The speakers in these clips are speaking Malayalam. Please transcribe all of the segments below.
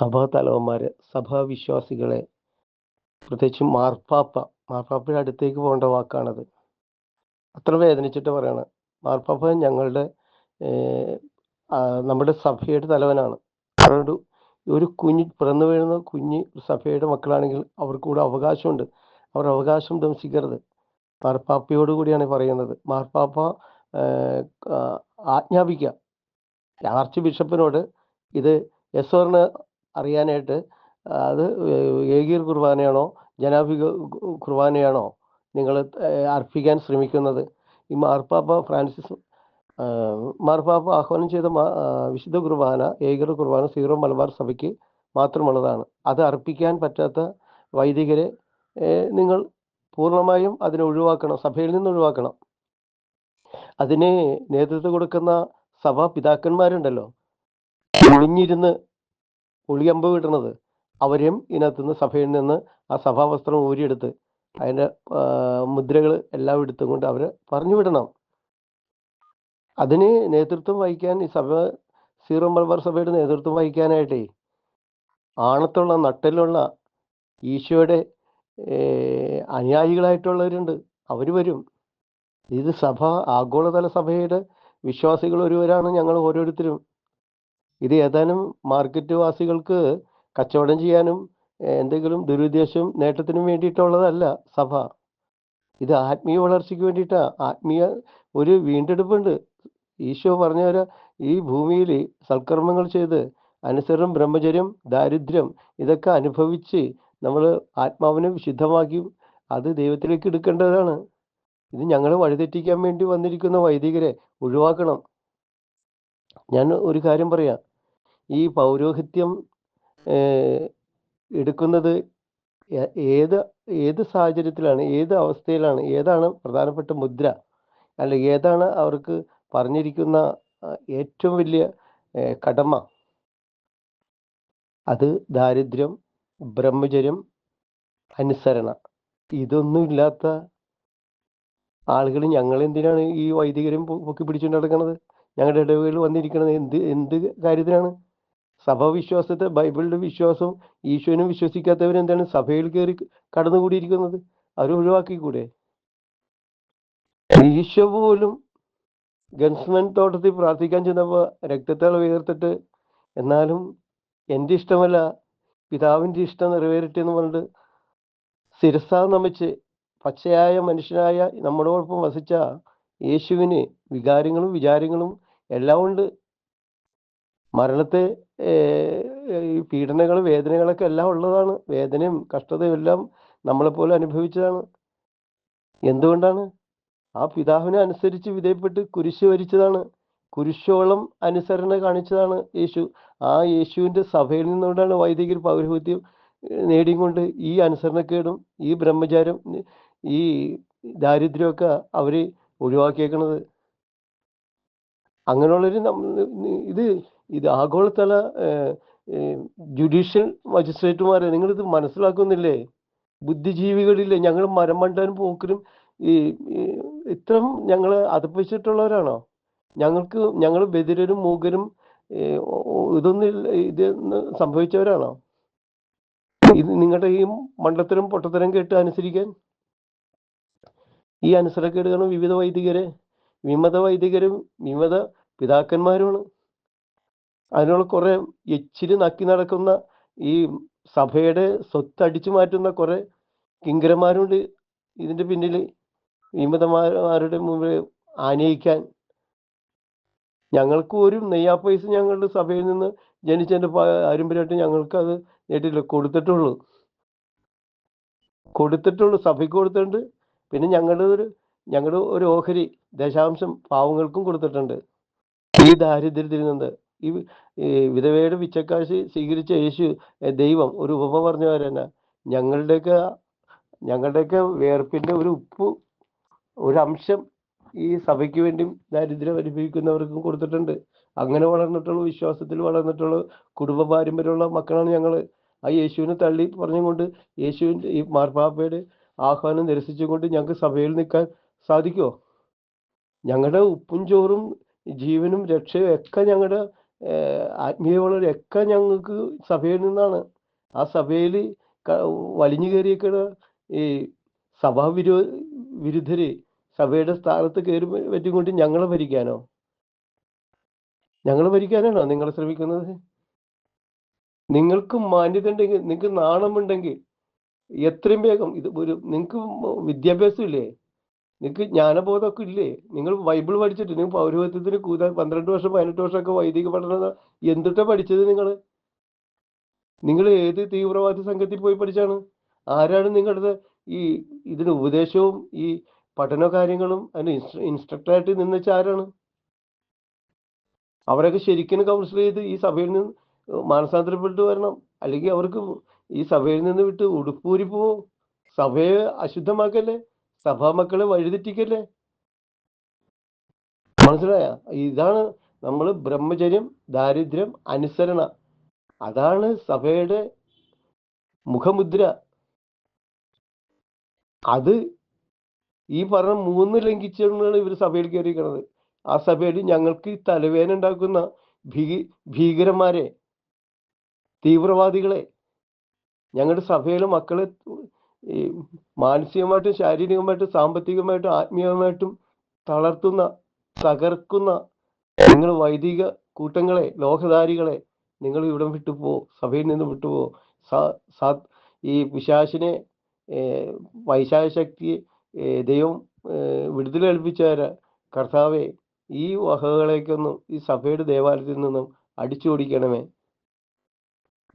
സഭാ തലവന്മാര് സഭാവിശ്വാസികളെ പ്രത്യേകിച്ച് മാർപ്പാപ്പ മാർപ്പാപ്പയുടെ അടുത്തേക്ക് പോകേണ്ട വാക്കാണത്. അത്ര വേദനിച്ചിട്ട് പറയണം. മാർപ്പാപ്പ ഞങ്ങളുടെ നമ്മുടെ സഭയുടെ തലവനാണ്. അതുകൊണ്ട് ഒരു കുഞ്ഞ് പിറന്നു വീഴുന്ന കുഞ്ഞ് സഭയുടെ മക്കളാണെങ്കിൽ അവർക്ക് കൂടെ അവകാശമുണ്ട്. അവർ അവകാശം ദംസിക്കരുത് മാർപ്പാപ്പയോട് കൂടിയാണ് പറയുന്നത്. മാർപ്പാപ്പ ആജ്ഞാപിക്കുക ആർച്ച് ബിഷപ്പിനോട് ഇത് എസ്വറിന് അറിയാനായിട്ട് അത് ഏകീർ കുർബാനയാണോ ജനാഭി കുർബാനയാണോ നിങ്ങൾ അർപ്പിക്കാൻ ശ്രമിക്കുന്നത്? ഈ മാർപ്പാപ്പ ഫ്രാൻസിസ് മാർപ്പാപ്പ ആഹ്വാനം ചെയ്ത വിശുദ്ധ കുർബാന ഏകീർ കുർബാന സീറോ മലബാർ സഭയ്ക്ക് മാത്രമുള്ളതാണ്. അത് അർപ്പിക്കാൻ പറ്റാത്ത വൈദികരെ നിങ്ങൾ പൂർണമായും അതിനെ ഒഴിവാക്കണം സഭയിൽ നിന്ന് ഒഴിവാക്കണം. അതിനെ നേതൃത്വം കൊടുക്കുന്ന സഭാ പിതാക്കന്മാരുണ്ടല്ലോ ഒളിഞ്ഞിരുന്ന് ഒളിയമ്പ് വിടുന്നത് അവരെയും ഇതിനകത്തുനിന്ന് സഭയിൽ നിന്ന് ആ സഭാവസ്ത്രം ഊരിയെടുത്ത് അതിന്റെ മുദ്രകൾ എല്ലാം എടുത്തും കൊണ്ട് അവരെ പറഞ്ഞു വിടണം. അതിന് നേതൃത്വം വഹിക്കാൻ ഈ സഭ സീറോ മലബാർ സഭയുടെ നേതൃത്വം വഹിക്കാനായിട്ടേ ആണത്തുള്ള നട്ടലുള്ള ഈശോയുടെ അനുയായികളായിട്ടുള്ളവരുണ്ട്. അവർ വരും. ഇത് സഭ ആഗോളതല സഭയുടെ വിശ്വാസികൾ ഒരുവരാണ് ഞങ്ങൾ ഓരോരുത്തരും. ഇത് ഏതാനും മാർക്കറ്റ് വാസികൾക്ക് കച്ചവടം ചെയ്യാനും എന്തെങ്കിലും ദുരുദ്ദേശം നേട്ടത്തിനും വേണ്ടിയിട്ടുള്ളതല്ല സഭ. ഇത് ആത്മീയ വളർച്ചയ്ക്ക് വേണ്ടിയിട്ടാണ് ആത്മീയ ഒരു വീണ്ടെടുപ്പുണ്ട്. ഈശോ പറഞ്ഞ ഈ ഭൂമിയിൽ സൽക്കർമ്മങ്ങൾ ചെയ്ത് അനുസരണം ബ്രഹ്മചര്യം ദാരിദ്ര്യം ഇതൊക്കെ അനുഭവിച്ച് നമ്മൾ ആത്മാവിനെ വിശുദ്ധമാക്കി അത് ദൈവത്തിലേക്ക് എടുക്കേണ്ടതാണ്. ഇത് ഞങ്ങൾ വഴിതെറ്റിക്കാൻ വേണ്ടി വന്നിരിക്കുന്ന വൈദികരെ ഒഴിവാക്കണം. ഞാൻ ഒരു കാര്യം പറയാം. ഈ പൗരോഹിത്യം എടുക്കുന്നത് ഏത് ഏത് സാഹചര്യത്തിലാണ് ഏത് അവസ്ഥയിലാണ് ഏതാണ് പ്രധാനപ്പെട്ട മുദ്ര? അല്ല ഏതാണ് അവർക്ക് പറഞ്ഞിരിക്കുന്ന ഏറ്റവും വലിയ കടമ? അത് ദാരിദ്ര്യം ബ്രഹ്മചര്യം അനുസരണ. ഇതൊന്നും ഇല്ലാത്ത ആളുകൾ ഞങ്ങൾ എന്തിനാണ് ഈ വൈദികരും പൊക്കി പിടിച്ചുകൊണ്ട് നടക്കുന്നത് ഞങ്ങളുടെ ഇടവുകളിൽ വന്നിരിക്കുന്നത് എന്ത് എന്ത് കാര്യത്തിനാണ്? സഭാവിശ്വാസത്തെ ബൈബിളിന്റെ വിശ്വാസവും ഈശോനും വിശ്വസിക്കാത്തവർ എന്താണ്? സഭയിൽ കയറി കടന്നുകൂടിയിരിക്കുന്നത്. അവർ ഒഴിവാക്കിക്കൂടെ? ഈശോ പോലും ഗൺസ്മൻ തോട്ടത്തിൽ പ്രാർത്ഥിക്കാൻ ചെന്നപ്പോൾ രക്തത്താൽ ഉയർത്തിട്ട് എന്നാലും എന്റെ ഇഷ്ടമല്ല പിതാവിന്റെ ഇഷ്ടം നിറവേറട്ടെ എന്ന് പറഞ്ഞിട്ട് സിരസാ നമിച്ച് പച്ചയായ മനുഷ്യനായ നമ്മളോടൊപ്പം വസിച്ച യേശുവിന് വികാരങ്ങളും വിചാരങ്ങളും എല്ലാം ഉണ്ട്. മരണത്തെ ഈ പീഡനങ്ങളും വേദനകളൊക്കെ എല്ലാം ഉള്ളതാണ്. വേദനയും കഷ്ടതയും എല്ലാം നമ്മളെപ്പോലെ അനുഭവിച്ചതാണ്. എന്തുകൊണ്ടാണ്? ആ പിതാവിനെ അനുസരിച്ച് വിധേയപ്പെട്ട് കുരിശ് വരിച്ചതാണ്. കുരിശോളം അനുസരണ കാണിച്ചതാണ് യേശു. ആ യേശുവിന്റെ സഭയിൽ നിന്നുകൊണ്ടാണ് വൈദികർ പൗരോഹിത്യം നേടിക്കൊണ്ട് ഈ അനുസരണക്കേടും ഈ ബ്രഹ്മചാരം ഈ ദാരിദ്ര്യമൊക്കെ അവർ ഒഴിവാക്കിയേക്കണത്. അങ്ങനെയുള്ളൊരു ഇത് ഇത് ആഗോളതല ജുഡീഷ്യൽ മജിസ്ട്രേറ്റുമാരെ നിങ്ങളിത് മനസ്സിലാക്കുന്നില്ലേ? ബുദ്ധിജീവികളില്ലേ? ഞങ്ങൾ മരം മണ്ടാനും പോക്കരും ഈ ഇത്രയും ഞങ്ങൾ അതപ്പിച്ചിട്ടുള്ളവരാണോ ഞങ്ങൾക്ക് ഞങ്ങൾ ബദിരരും മൂകരും ഇതൊന്നും ഇതൊന്നും സംഭവിച്ചവരാണോ? ഇത് നിങ്ങളുടെ ഈ മണ്ടത്തരം പൊട്ടത്തരം കേട്ട് അനുസരിക്കാൻ? ഈ അനുസരണക്കേട് കാരണം വിവിധ വൈദികരെ വിമത വൈദികരും വിമത പിതാക്കന്മാരുമാണ്. അതിനുള്ള കുറെ എച്ചിൽ നക്കി നടക്കുന്ന ഈ സഭയുടെ സ്വത്ത് അടിച്ചു മാറ്റുന്ന കുറെ കിങ്കരന്മാരുണ്ട്. ഇതിന്റെ പിന്നിൽ വിമതമാരുടെ മുമ്പിൽ ആനയിക്കാൻ. ഞങ്ങൾക്ക് ഒരു നെയ്യാപ്പൈസ ഞങ്ങളുടെ സഭയിൽ നിന്ന് ജനിച്ചതിന്റെ പാരമ്പര്യമായിട്ട് ഞങ്ങൾക്ക് അത് നേടിയില്ല കൊടുത്തിട്ടുള്ളൂ. കൊടുത്തിട്ടുള്ളൂ. സഭയ്ക്ക് കൊടുത്തിട്ടുണ്ട്. പിന്നെ ഞങ്ങളുടെ ഒരു ഞങ്ങളുടെ ഒരു ഓഹരി ദശാംശം പാവങ്ങൾക്കും കൊടുത്തിട്ടുണ്ട്. ഈ ദാരിദ്ര്യത്തിൽ നിന്ന് ഈ വിധവയുടെ പിച്ചക്കാശ് സ്വീകരിച്ച യേശു ദൈവം ഒരു ഉപമ പറഞ്ഞ പോലെ തന്നെ ഞങ്ങളുടെയൊക്കെ ഞങ്ങളുടെയൊക്കെ വേർപ്പിന്റെ ഒരു ഉപ്പ് ഒരു അംശം ഈ സഭയ്ക്ക് വേണ്ടി ദാരിദ്ര്യം അനുഭവിക്കുന്നവർക്കും കൊടുത്തിട്ടുണ്ട്. അങ്ങനെ വളർന്നിട്ടുള്ള വിശ്വാസത്തിൽ വളർന്നിട്ടുള്ള കുടുംബ പാരമ്പര്യമുള്ള മക്കളാണ് ഞങ്ങൾ. ആ യേശുവിനെ തള്ളി പറഞ്ഞുകൊണ്ട് യേശുവിന്റെ ഈ മാർപ്പാപ്പയുടെ ആഹ്വാനം നിരസിച്ചുകൊണ്ട് ഞങ്ങൾക്ക് സഭയിൽ നിൽക്കാൻ സാധിക്കുമോ ഞങ്ങളുടെ ഉപ്പും ചോറും ജീവനും രക്ഷയും ഒക്കെ ഞങ്ങളുടെ ഏഹ്, ആത്മീയ വളരെയൊക്കെ ഞങ്ങൾക്ക് സഭയിൽ നിന്നാണ്. ആ സഭയിൽ വലിഞ്ഞു കയറിയേക്കണ ഈ സഭാ വിരോ വിരുദ്ധര് സഭയുടെ സ്ഥാനത്ത് കയറി പറ്റിക്കൊണ്ട് ഞങ്ങളെ ഭരിക്കാനോ? ഞങ്ങളെ ഭരിക്കാനാണോ നിങ്ങൾ ശ്രമിക്കുന്നത്? നിങ്ങൾക്ക് മാന്യത ഉണ്ടെങ്കിൽ നിങ്ങൾക്ക് നാണമുണ്ടെങ്കിൽ എത്രയും വേഗം ഇത് ഒരു നിങ്ങൾക്ക് വിദ്യാഭ്യാസം ഇല്ലേ നിങ്ങൾക്ക് ജ്ഞാനബോധമൊക്കെ ഇല്ലേ? നിങ്ങൾ ബൈബിൾ പഠിച്ചിട്ട് നിങ്ങൾ പൗരോഹിത്യത്തിന് കൂടെ പന്ത്രണ്ട് വർഷം പതിനെട്ട് വർഷമൊക്കെ വൈദിക പഠനം എന്തിട്ടാ പഠിച്ചത് നിങ്ങൾ നിങ്ങൾ ഏത് തീവ്രവാദി സംഘത്തിൽ പോയി പഠിച്ചാണ്? ആരാണ് നിങ്ങളുടെ ഈ ഇതിന് ഉപദേശവും ഈ പഠന കാര്യങ്ങളും അതിന് ഇൻസ്ട്രക്ടറായിട്ട് നിന്നുവെച്ച ആരാണ്? അവരൊക്കെ ശരിക്കും കൗൺസിൽ ചെയ്ത് ഈ സഭയിൽ നിന്ന് മാനസാന്തരപ്പെട്ട് വരണം. അല്ലെങ്കിൽ അവർക്ക് ഈ സഭയിൽ നിന്ന് വിട്ട് ഉടുപ്പൂരി പോവും. സഭയെ അശുദ്ധമാക്കല്ലേ? സഭാ മക്കളെ വഴിതെറ്റിക്കല്ലേ? മനസ്സിലായ? ഇതാണ് നമ്മൾ ബ്രഹ്മചര്യം ദാരിദ്ര്യം അനുസരണ. അതാണ് സഭയുടെ മുഖമുദ്ര. അത് ഈ പറഞ്ഞ മൂന്ന് ലംഘിച്ചാണ് ഇവർ സഭയിൽ കയറിയിരിക്കുന്നത് ആ സഭയിൽ ഞങ്ങൾക്ക് തലവേന ഉണ്ടാക്കുന്ന ഭീ ഭീകരന്മാരെ തീവ്രവാദികളെ ഞങ്ങളുടെ സഭയിലെ മക്കളെ ഈ മാനസികമായിട്ടും ശാരീരികമായിട്ടും സാമ്പത്തികമായിട്ടും ആത്മീയമായിട്ടും തളർത്തുന്ന തകർക്കുന്ന നിങ്ങൾ വൈദിക കൂട്ടങ്ങളെ ലോകധാരികളെ നിങ്ങൾ ഇവിടെ വിട്ടുപോ സഭയിൽ നിന്ന് വിട്ടുപോ സാ ഈ പിശാശിനെ വൈശാഖ ശക്തി ദൈവം ഏർ വിടുതലേൽപ്പിച്ചവരെ കർത്താവെ ഈ വകകളേക്കൊന്നും ഈ സഭയുടെ ദേവാലയത്തിൽ നിന്നും അടിച്ചു ഓടിക്കണമേ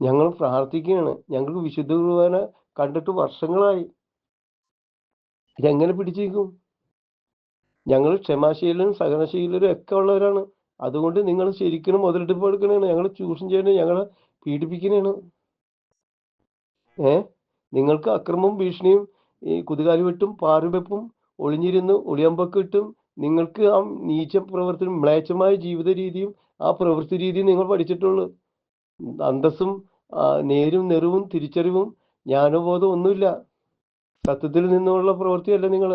ഞങ്ങൾ പ്രാർത്ഥിക്കുകയാണ്. ഞങ്ങൾക്ക് വിശുദ്ധ കുർബാന കണ്ടിട്ട് വർഷങ്ങളായി. ഇതെങ്ങനെ പിടിച്ചിരിക്കും ഞങ്ങൾ ക്ഷമാശീലനും സഹനശീലരും ഒക്കെ ഉള്ളവരാണ്. അതുകൊണ്ട് നിങ്ങൾ ശരിക്കും മുതലെടുപ്പ് എടുക്കണേണ് ഞങ്ങൾ ചൂഷണം ചെയ്യണേ ഞങ്ങളെ പീഡിപ്പിക്കണേണ് ഏ? നിങ്ങൾക്ക് അക്രമവും ഭീഷണിയും ഈ കുതുകാലി വെട്ടും പാറുവെപ്പും ഒളിഞ്ഞിരുന്ന് ഒളിയമ്പൊക്കെ കിട്ടും നിങ്ങൾക്ക് ആ നീച്ച പ്രവർത്തനം മ്ലേച്ഛമായ ജീവിത രീതിയും ആ പ്രവൃത്തി രീതിയും നിങ്ങൾ പഠിച്ചിട്ടുള്ളൂ. അന്തസ്സും നേരും നെറിവും തിരിച്ചറിവും ജ്ഞാനബോധവും ഒന്നുമില്ല. സത്യത്തിൽ നിന്നുള്ള പ്രവൃത്തിയല്ല നിങ്ങൾ.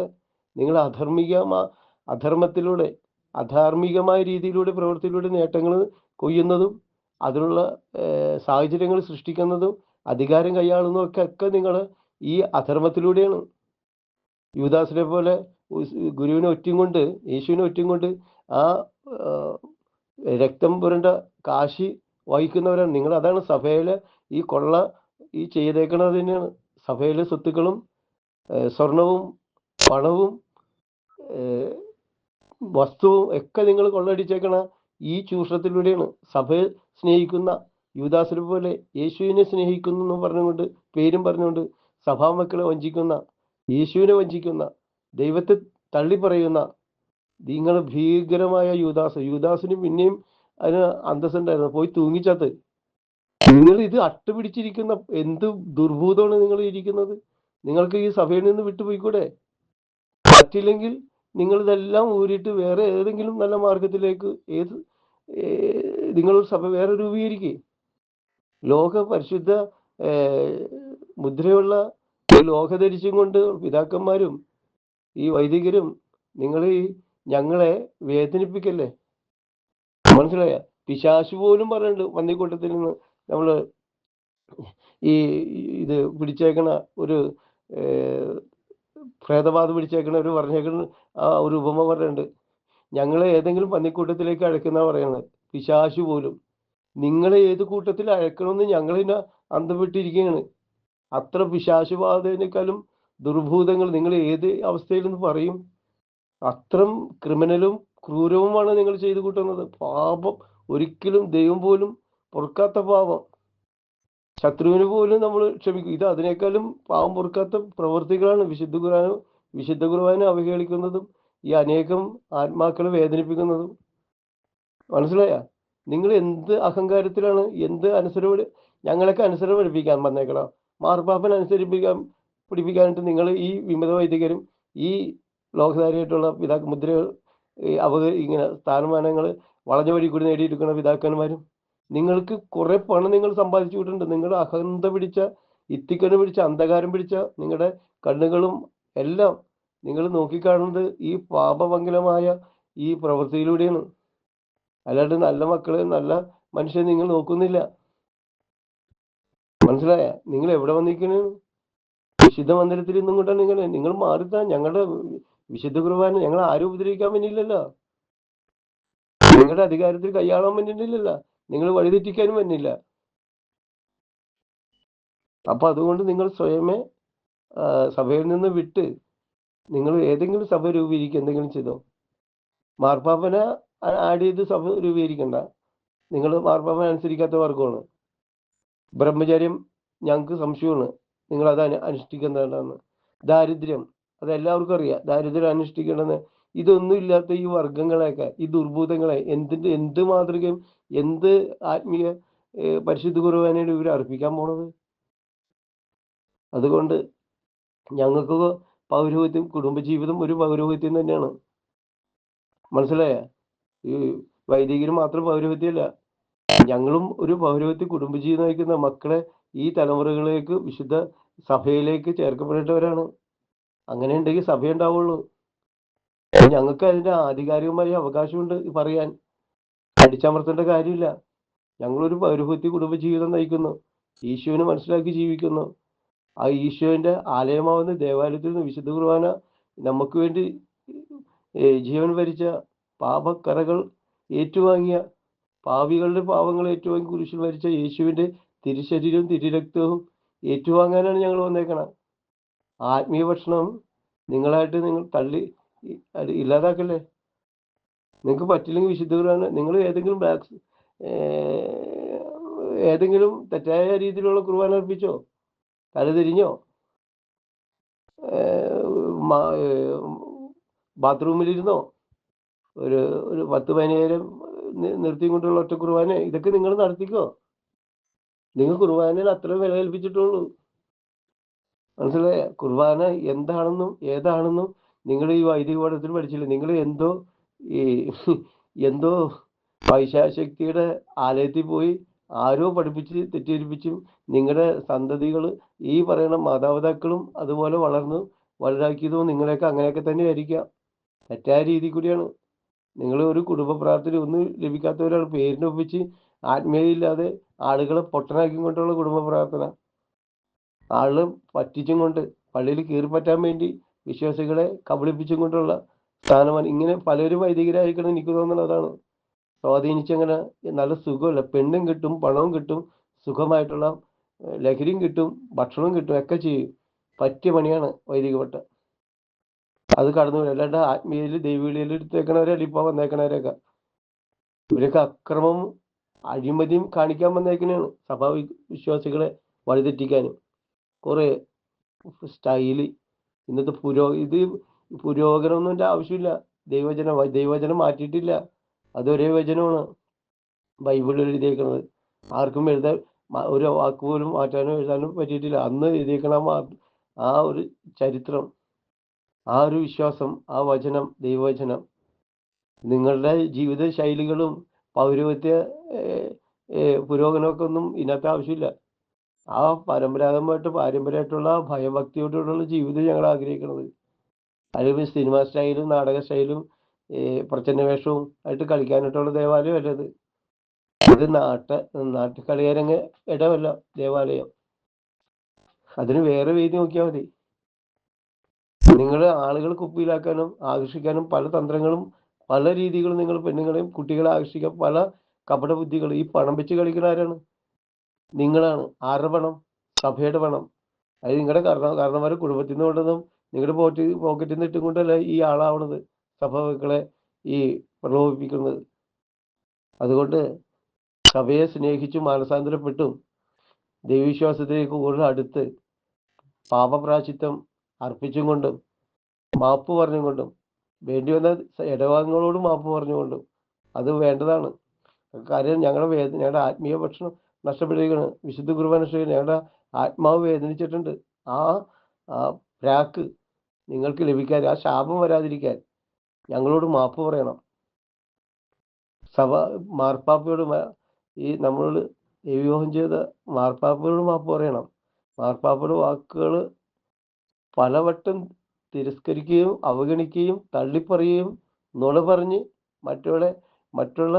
നിങ്ങൾ അധർമ്മികമാ അധർമ്മത്തിലൂടെ അധാർമികമായ രീതിയിലൂടെ പ്രവൃത്തിയിലൂടെ നേട്ടങ്ങൾ കൊയ്യുന്നതും അതിനുള്ള സാഹചര്യങ്ങൾ സൃഷ്ടിക്കുന്നതും അധികാരം കൈയാളുന്നതും ഒക്കെ ഒക്കെ നിങ്ങൾ ഈ അധർമ്മത്തിലൂടെയാണ്. യുവദാസിനെ പോലെ ഗുരുവിനെ ഒറ്റയും കൊണ്ട് യേശുവിനെ ഒറ്റയും കൊണ്ട് ആ, രക്തം പുരണ്ട കാശി വഹിക്കുന്നവരാണ്. നിങ്ങൾ അതാണ് സഭയിലെ ഈ കൊള്ള ഈ ചെയ്തേക്കുന്നത് തന്നെയാണ് സഭയിലെ സ്വത്തുക്കളും സ്വർണവും പണവും വസ്തുവും ഒക്കെ നിങ്ങൾ കൊള്ളയടിച്ചേക്കണ ഈ ചൂഷണത്തിലൂടെയാണ് സഭയെ സ്നേഹിക്കുന്ന യുവദാസരെ പോലെ യേശുവിനെ സ്നേഹിക്കുന്നു എന്ന് പറഞ്ഞുകൊണ്ട് പേരും പറഞ്ഞുകൊണ്ട് സഭാമക്കളെ വഞ്ചിക്കുന്ന യേശുവിനെ വഞ്ചിക്കുന്ന ദൈവത്തെ തള്ളി പറയുന്ന നിങ്ങൾ ഭീകരമായ യുദാസ്. യുദാസിന് പിന്നെയും അതിന് അന്തസ്സുണ്ടായിരുന്നു. പോയി തൂങ്ങിച്ചത്ത്. നിങ്ങൾ ഇത് അട്ടുപിടിച്ചിരിക്കുന്ന എന്ത് ദുർഭൂതമാണ് നിങ്ങൾ ഇരിക്കുന്നത്? നിങ്ങൾക്ക് ഈ സഭയിൽ നിന്ന് വിട്ടുപോയിക്കൂടെ? പറ്റില്ലെങ്കിൽ നിങ്ങൾ ഇതെല്ലാം ഊരിയിട്ട് വേറെ ഏതെങ്കിലും നല്ല മാർഗത്തിലേക്ക് ഏത് നിങ്ങൾ സഭ വേറെ രൂപീകരിക്കേ. ലോക പരിശുദ്ധ മുദ്രയുള്ള ലോക ധരിച്ചും കൊണ്ട് പിതാക്കന്മാരും ഈ വൈദികരും നിങ്ങൾ ഈ ഞങ്ങളെ വേദനിപ്പിക്കല്ലേ? മനസ്സിലായ? പിശാശു പോലും പറയുന്നുണ്ട് പന്നിക്കൂട്ടത്തിൽ നിന്ന്. നമ്മൾ ഈ ഇത് പിടിച്ചേക്കണ ഒരു പ്രേതബാധ ഒരു പറഞ്ഞേക്കണ ആ ഒരു ഉപമ പറയുന്നുണ്ട് ഞങ്ങളെ ഏതെങ്കിലും പന്നിക്കൂട്ടത്തിലേക്ക് അഴക്കുന്ന പറയുന്നത് പിശാശു പോലും. നിങ്ങളെ ഏത് കൂട്ടത്തിൽ അഴക്കണമെന്ന് ഞങ്ങളിനെ അന്തം അത്ര പിശാശുബാധേനേക്കാളും ദുർഭൂതങ്ങൾ നിങ്ങൾ ഏത് അവസ്ഥയിലെന്ന് പറയും? അത്രം ക്രിമിനലും ക്രൂരവുമാണ് നിങ്ങൾ ചെയ്തു കൂട്ടുന്നത്. പാപം. ഒരിക്കലും ദൈവം പോലും പൊറുക്കാത്ത പാപം. ശത്രുവിന് പോലും നമ്മൾ ക്ഷമിക്കും. ഇത് അതിനേക്കാളും പാവം പൊറുക്കാത്ത പ്രവൃത്തികളാണ് വിശുദ്ധ കുർബാന വിശുദ്ധ കുർബാന അവഹേളിക്കുന്നതും ഈ അനേകം ആത്മാക്കളെ വേദനിപ്പിക്കുന്നതും. മനസ്സിലായ? നിങ്ങൾ എന്ത് അഹങ്കാരത്തിലാണ് എന്ത് അനുസരണ ഞങ്ങളൊക്കെ അനുസരണ പഠിപ്പിക്കാൻ വന്നേക്കണം? മാർപ്പാപ്പൻ അനുസരിപ്പിക്കാൻ പിടിപ്പിക്കാനായിട്ട് നിങ്ങൾ ഈ വിമത വൈദികരും ഈ ലോകധാരിയായിട്ടുള്ള പിതാ മുദ്ര ഈ അവ ഇങ്ങനെ സ്ഥാനമാനങ്ങൾ വളഞ്ഞ വഴി കൂടി നേടിയിരിക്കുന്ന പിതാക്കന്മാരും നിങ്ങൾക്ക് കുറെ പണം നിങ്ങൾ സമ്പാദിച്ചു വിട്ടിട്ടുണ്ട്. നിങ്ങളുടെ അഹന്ത പിടിച്ച ഇത്തിക്കണ്ണ് പിടിച്ച അന്ധകാരം പിടിച്ച നിങ്ങളുടെ കണ്ണുകളും എല്ലാം നിങ്ങൾ നോക്കിക്കാണുന്നത് ഈ പാപമംഗലമായ ഈ പ്രവൃത്തിയിലൂടെയാണ്. അല്ലാണ്ട് നല്ല മക്കളെ നല്ല മനുഷ്യനെ നിങ്ങൾ നോക്കുന്നില്ല. മനസ്സിലായ? നിങ്ങൾ എവിടെ വന്നിരിക്കണ? വിശുദ്ധ മന്ദിരത്തിൽ ഇന്നും കൊണ്ടാണ് നിങ്ങൾ നിങ്ങൾ മാറിത്താൻ ഞങ്ങളുടെ വിശുദ്ധ കുർബാന ഞങ്ങൾ ആരും ഉപദ്രവിക്കാൻ വേണ്ടിയില്ലല്ലോ. നിങ്ങളുടെ അധികാരത്തിൽ കൈയാളാൻ വേണ്ടിയിട്ടില്ലല്ലോ. നിങ്ങൾ വഴിതെറ്റിക്കാനും വന്നില്ല അപ്പൊ അതുകൊണ്ട് നിങ്ങൾ സ്വയമേ സഭയിൽ നിന്ന് വിട്ട് നിങ്ങൾ ഏതെങ്കിലും സഭ രൂപീകരിക്കുക എന്തെങ്കിലും ചെയ്തോ. മാർപ്പാപ്പന ആഡ് ചെയ്ത് സഭ രൂപീകരിക്കണ്ട. നിങ്ങൾ മാർപ്പാപ്പന അനുസരിക്കാത്ത വർഗമാണ്. ബ്രഹ്മചര്യം ഞങ്ങൾക്ക് സംശയമാണ്. നിങ്ങൾ അത് അനുഷ്ഠിക്കുന്നതാണ് ദാരിദ്ര്യം അത് എല്ലാവർക്കും അറിയാം. ദാരിദ്ര്യം അനുഷ്ഠിക്കണമെന്ന് ഇതൊന്നും ഇല്ലാത്ത ഈ വർഗങ്ങളെയൊക്കെ ഈ ദുർഭൂതങ്ങളെ എന്തിന്റെ എന്ത് മാതൃകയും എന്ത് ആത്മീയ പരിശുദ്ധ കുർബാനയുടെ ഇവർ അർപ്പിക്കാൻ പോണത്? അതുകൊണ്ട് ഞങ്ങൾക്ക് പൗരോഹിത്യം കുടുംബജീവിതം ഒരു പൗരോഹിത്യം തന്നെയാണ്. മനസ്സിലായ? ഈ വൈദികര് മാത്രം പൗരോഹിത്യമല്ല. ഞങ്ങളും ഒരു പൗരോഹിത്യ കുടുംബജീവിതം നയിക്കുന്ന മക്കളെ ഈ തലമുറകളിലേക്ക് വിശുദ്ധ സഭയിലേക്ക് ചേർക്കപ്പെടേണ്ടവരാണ്. അങ്ങനെ ഉണ്ടെങ്കിൽ സഭ ഉണ്ടാവുള്ളൂ ഞങ്ങൾക്ക് അതിന്റെ ആധികാരികമായ അവകാശമുണ്ട് പറയാൻ. അടിച്ചമർത്തേണ്ട കാര്യമില്ല. ഞങ്ങളൊരു കുടുംബ ജീവിതം നയിക്കുന്നു. ഈശോനെ മനസ്സിലാക്കി ജീവിക്കുന്നു. ആ ഈശോന്റെ ആലയമാവുന്ന ദേവാലയത്തിൽ നിന്ന് വിശുദ്ധ കുർബാന നമുക്ക് വേണ്ടി ജീവൻ ഭരിച്ച പാപക്കറകൾ ഏറ്റുവാങ്ങിയ പാവികളുടെ പാവങ്ങൾ ഏറ്റുവാങ്ങി കുരിശിൽ ഭരിച്ച യേശുവിന്റെ തിരുശരീരവും തിരുരക്തവും ഏറ്റുവാങ്ങാനാണ് ഞങ്ങൾ വന്നേക്കണം. ആത്മീയ ഭക്ഷണം നിങ്ങളായിട്ട് നിങ്ങൾ തള്ളി ഇല്ലാതാക്കല്ലേ? നിങ്ങൾക്ക് പറ്റില്ലെങ്കിൽ വിശുദ്ധ ഖുർആൻ നിങ്ങൾ ഏതെങ്കിലും ബാക്സ് ഏതെങ്കിലും തെറ്റായ രീതിയിലുള്ള കുർബാന അർപ്പിച്ചോ? തലതിരിഞ്ഞോ? ബാത്റൂമിലിരുന്നോ? ഒരു ഒരു പത്ത് പതിനായിരം നിർത്തിയും കൊണ്ടുള്ള ഒറ്റ കുർബാന ഇതൊക്കെ നിങ്ങൾ നടത്തിക്കോ? നിങ്ങൾ കുർബാനയിൽ അത്ര വില കൽപ്പിച്ചിട്ടുള്ളൂ മനസ്സിലായ? കുർബാന എന്താണെന്നും ഏതാണെന്നും നിങ്ങൾ ഈ വൈദിക പഠനത്തിൽ പഠിച്ചില്ല. നിങ്ങൾ എന്തോ ഈ എന്തോ പൈശാശക്തിയുടെ ആലയത്തിൽ പോയി ആരോ പഠിപ്പിച്ച് തെറ്റിദ്ധരിപ്പിച്ചും നിങ്ങളുടെ സന്തതികൾ ഈ പറയുന്ന മാതാപിതാക്കളും അതുപോലെ വളർന്നു വലുതാക്കിയതും നിങ്ങളെയൊക്കെ അങ്ങനെയൊക്കെ തന്നെ ആയിരിക്കാം. തെറ്റായ രീതി കൂടിയാണ്. നിങ്ങൾ ഒരു കുടുംബ പ്രാർത്ഥന ഒന്നും ലഭിക്കാത്തവരാണ് പേരിനെ ഒപ്പിച്ച് ആത്മീയതയില്ലാതെ ആളുകളെ പൊട്ടനാക്കി കൊണ്ടുള്ള കുടുംബ പ്രാർത്ഥന. ആൾ പറ്റിച്ചും കൊണ്ട് പള്ളിയിൽ കീറിപ്പറ്റാൻ വേണ്ടി വിശ്വാസികളെ കബളിപ്പിച്ചും കൊണ്ടുള്ള സ്ഥാനമാണ്. ഇങ്ങനെ പലരും വൈദികരായിരിക്കണം എനിക്ക് തോന്നുന്നത് അതാണ്. സ്വാധീനിച്ചങ്ങനെ നല്ല സുഖമല്ല. പെണ്ണും കിട്ടും പണവും കിട്ടും സുഖമായിട്ടുള്ള ലഹരിയും കിട്ടും ഭക്ഷണവും കിട്ടും ഒക്കെ ചെയ്യും. പറ്റിയ പണിയാണ് വൈദിക പട്ട അത് കടന്നു അല്ലാണ്ട് ആത്മീയയിൽ ദൈവീളിയിൽ എടുത്തേക്കണവരല്ല ഇപ്പൊ ഇവരൊക്കെ അക്രമം അഴിമതിയും കാണിക്കാൻ വന്നേക്കണാണ് സഭാ വിശ്വാസികളെ വഴിതെറ്റിക്കാനും. കുറെ സ്റ്റൈൽ ഇന്നത്തെ പുരോ ഇത് പുരോഗമനമൊന്നും ഇതിന്റെ ആവശ്യമില്ല. ദൈവചനം ദൈവചനം മാറ്റിയിട്ടില്ല. അത് ഒരേ വചനമാണ് ബൈബിളിൽ എഴുതിയേക്കുന്നത് ആർക്കും എഴുതാൻ ഒരു വാക്ക് പോലും മാറ്റാനോ എഴുതാനോ പറ്റിയിട്ടില്ല. അന്ന് എഴുതിയേക്കണ ആ ഒരു ചരിത്രം ആ ഒരു വിശ്വാസം ആ വചനം ദൈവവചനം നിങ്ങളുടെ ജീവിത ശൈലികളും ഏഹ്, പുരോഗമനമൊക്കെ ഒന്നും ഇതിനകത്ത് ആവശ്യമില്ല. ആ പരമ്പരാഗതമായിട്ട് പാരമ്പര്യമായിട്ടുള്ള ഭയഭക്തിയോടുള്ള ജീവിതം ഞങ്ങൾ ആഗ്രഹിക്കുന്നത്. അല്ലെങ്കിൽ സിനിമ സ്റ്റൈലും നാടക സ്റ്റൈലും പ്രച്ഛന്ന വേഷവും ആയിട്ട് കളിക്കാനായിട്ടുള്ള ദേവാലയം അല്ലത്. ഇത് നാട്ട നാട്ടിൽ കളിയാരങ്ങ് ഇടമല്ല ദേവാലയം. അതിന് വേറെ വേദി നോക്കിയാൽ മതി. നിങ്ങൾ ആളുകൾ കുപ്പിയിലാക്കാനും ആകർഷിക്കാനും പല തന്ത്രങ്ങളും പല രീതികളും നിങ്ങൾ പെണ്ണുങ്ങളെയും കുട്ടികളെ ആകർഷിക്കാൻ പല കപട ബുദ്ധികൾ ഈ പണം വെച്ച് കളിക്കുന്ന ആരാണ്? നിങ്ങളാണ് ആരുടെ പണം സഭയുടെ പണം അത് നിങ്ങളുടെ കാരണം കാരണന്മാരെ കുടുംബത്തിൽ നിന്ന് കൊണ്ടൊന്നും നിങ്ങളുടെ പോറ്റി പോക്കറ്റിൽ നിന്ന് ഇട്ടുകൊണ്ടല്ല ഈ ആളാവണത് സഭകളെ ഈ പ്രലോഭിപ്പിക്കുന്നത്. അതുകൊണ്ട് സഭയെ സ്നേഹിച്ചും മാനസാന്തരപ്പെട്ടും ദൈവവിശ്വാസത്തിലേക്ക് കൂടുതൽ അടുത്ത് പാപപ്രാശിത്വം അർപ്പിച്ചും കൊണ്ടും മാപ്പ് പറഞ്ഞും കൊണ്ടും വേണ്ടി വന്ന ഇടവാങ്ങളോട് മാപ്പ് പറഞ്ഞുകൊണ്ടും അത് വേണ്ടതാണ്. കാര്യം ഞങ്ങളുടെ വേദന ഞങ്ങളുടെ ആത്മീയ ഭക്ഷണം നഷ്ടപ്പെട്ടിരിക്കുകയാണ് വിശുദ്ധ കുർബാന നഷ്ടപ്പെട്ട് ഞങ്ങളുടെ ആത്മാവ് വേദനിച്ചിട്ടുണ്ട്. ആ പ്രാക്ക് നിങ്ങൾക്ക് ലഭിക്കാൻ ആ ശാപം വരാതിരിക്കാൻ ഞങ്ങളോട് മാപ്പ് പറയണം. സഭ മാർപ്പാപ്പയോട് ഈ നമ്മൾ ദൈവവിവാഹം ചെയ്ത മാർപ്പാപ്പയോട് മാപ്പ് പറയണം. മാർപ്പാപ്പയുടെ വാക്കുകൾ പലവട്ടം തിരസ്കരിക്കുകയും അവഗണിക്കുകയും തള്ളിപ്പറയുകയും നുണ പറഞ്ഞ് മറ്റവരെ മറ്റുള്ള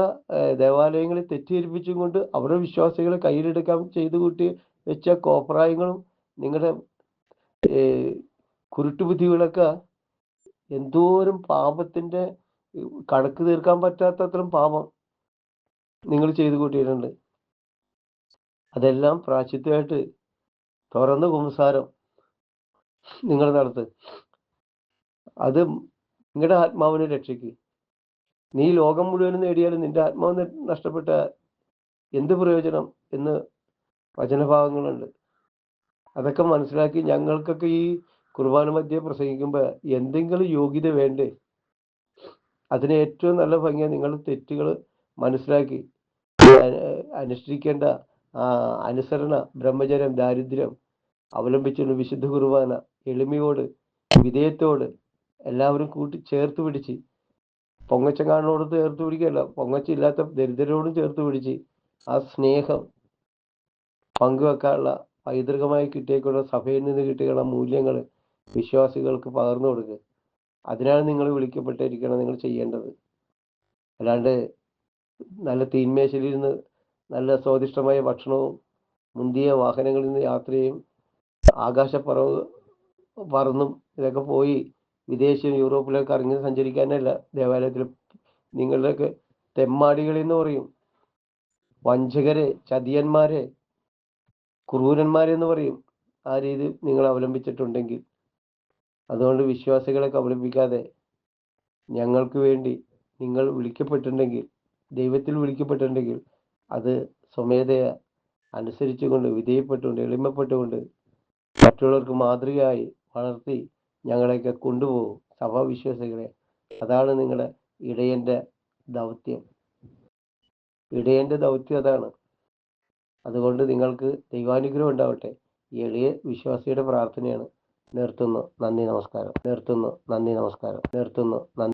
ദേവാലയങ്ങളെ തെറ്റിദ്ധരിപ്പിച്ചും കൊണ്ട് അവരുടെ വിശ്വാസികളെ കയ്യിലെടുക്കാൻ ചെയ്തു കൂട്ടി വെച്ച കോപ്രായങ്ങളും നിങ്ങളുടെ കുരുട്ടുബുദ്ധികളൊക്കെ എന്തോരം പാപത്തിന്റെ കണക്ക് തീർക്കാൻ പറ്റാത്തത്രം പാപം നിങ്ങൾ ചെയ്തു കൂട്ടിയിട്ടുണ്ട്. അതെല്ലാം പ്രാശ്ചിത്യമായിട്ട് തുറന്ന് കുംസാരം നിങ്ങൾ നടത്ത്. അത് നിങ്ങളുടെ ആത്മാവിനെ രക്ഷയ്ക്ക് നീ ലോകം മുഴുവനും നേടിയാലും നിന്റെ ആത്മാവ് നഷ്ടപ്പെട്ട എന്ത് പ്രയോജനം എന്ന് വചനഭാഗങ്ങളുണ്ട്. അതൊക്കെ മനസ്സിലാക്കി ഞങ്ങൾക്കൊക്കെ ഈ കുർബാന മധ്യ പ്രസംഗിക്കുമ്പോൾ എന്തെങ്കിലും യോഗ്യത വേണ്ടേ? അതിന് ഏറ്റവും നല്ല ഭംഗിയ നിങ്ങൾ തെറ്റുകൾ മനസ്സിലാക്കി. അനുഷ്ഠിക്കേണ്ട അനുസരണ ബ്രഹ്മചര്യം ദാരിദ്ര്യം അവലംബിച്ചുള്ള വിശുദ്ധ കുർബാന എളിമയോട് വിധേയത്തോട് എല്ലാവരും കൂട്ടി ചേർത്ത് പിടിച്ച് പൊങ്ങച്ചങ്ങാടിനോട് ചേർത്ത് പിടിക്കല്ല പൊങ്ങച്ചില്ലാത്ത ദരിദ്രരോടും ചേർത്ത് പിടിച്ച് ആ സ്നേഹം പങ്കുവെക്കാനുള്ള പൈതൃകമായി കിട്ടിയേക്കുള്ള സഭയിൽ നിന്ന് കിട്ടിയുള്ള മൂല്യങ്ങൾ വിശ്വാസികൾക്ക് പകർന്നു കൊടുക്കുക അതിനാണ് നിങ്ങൾ വിളിക്കപ്പെട്ടിരിക്കണം നിങ്ങൾ ചെയ്യേണ്ടത്. അല്ലാണ്ട് നല്ല തീന്മേശയിലിരുന്ന് നല്ല സ്വാദിഷ്ടമായ ഭക്ഷണവും മുന്തിയ വാഹനങ്ങളിൽ നിന്ന് യാത്രയും ആകാശപ്പറവ് പറന്നും ഇതൊക്കെ പോയി വിദേശം യൂറോപ്പിലൊക്കെ ഇറങ്ങി സഞ്ചരിക്കാനല്ല. ദേവാലയത്തിൽ നിങ്ങളുടെയൊക്കെ തെമ്മാടികളെന്ന് പറയും. വഞ്ചകരെ ചതിയന്മാരെ ക്രൂരന്മാരെന്ന് പറയും. ആ രീതി നിങ്ങൾ അവലംബിച്ചിട്ടുണ്ടെങ്കിൽ. അതുകൊണ്ട് വിശ്വാസികളെ കബളിപ്പിക്കാതെ ഞങ്ങൾക്ക് വേണ്ടി നിങ്ങൾ വിളിക്കപ്പെട്ടിട്ടുണ്ടെങ്കിൽ ദൈവത്തിൽ വിളിക്കപ്പെട്ടിട്ടുണ്ടെങ്കിൽ അത് സ്വമേധയ അനുസരിച്ചുകൊണ്ട് വിധേയപ്പെട്ടുകൊണ്ട് എളിമപ്പെട്ടുകൊണ്ട് മറ്റുള്ളവർക്ക് മാതൃകയായി വളർത്തി ഞങ്ങളെയൊക്കെ കൊണ്ടുപോകും. സഭാവിശ്വാസികളെ അതാണ് നിങ്ങളുടെ ഇടയന്റെ ദൗത്യം. ഇടയന്റെ ദൗത്യം അതാണ്. അതുകൊണ്ട് നിങ്ങൾക്ക് ദൈവാനുഗ്രഹം ഉണ്ടാവട്ടെ. എളിയ വിശ്വാസിയുടെ പ്രാർത്ഥനയാണ്. നിർത്തുന്നു. നന്ദി നമസ്കാരം. നിർത്തുന്നു. നന്ദി നമസ്കാരം. നിർത്തുന്നു. നന്ദി.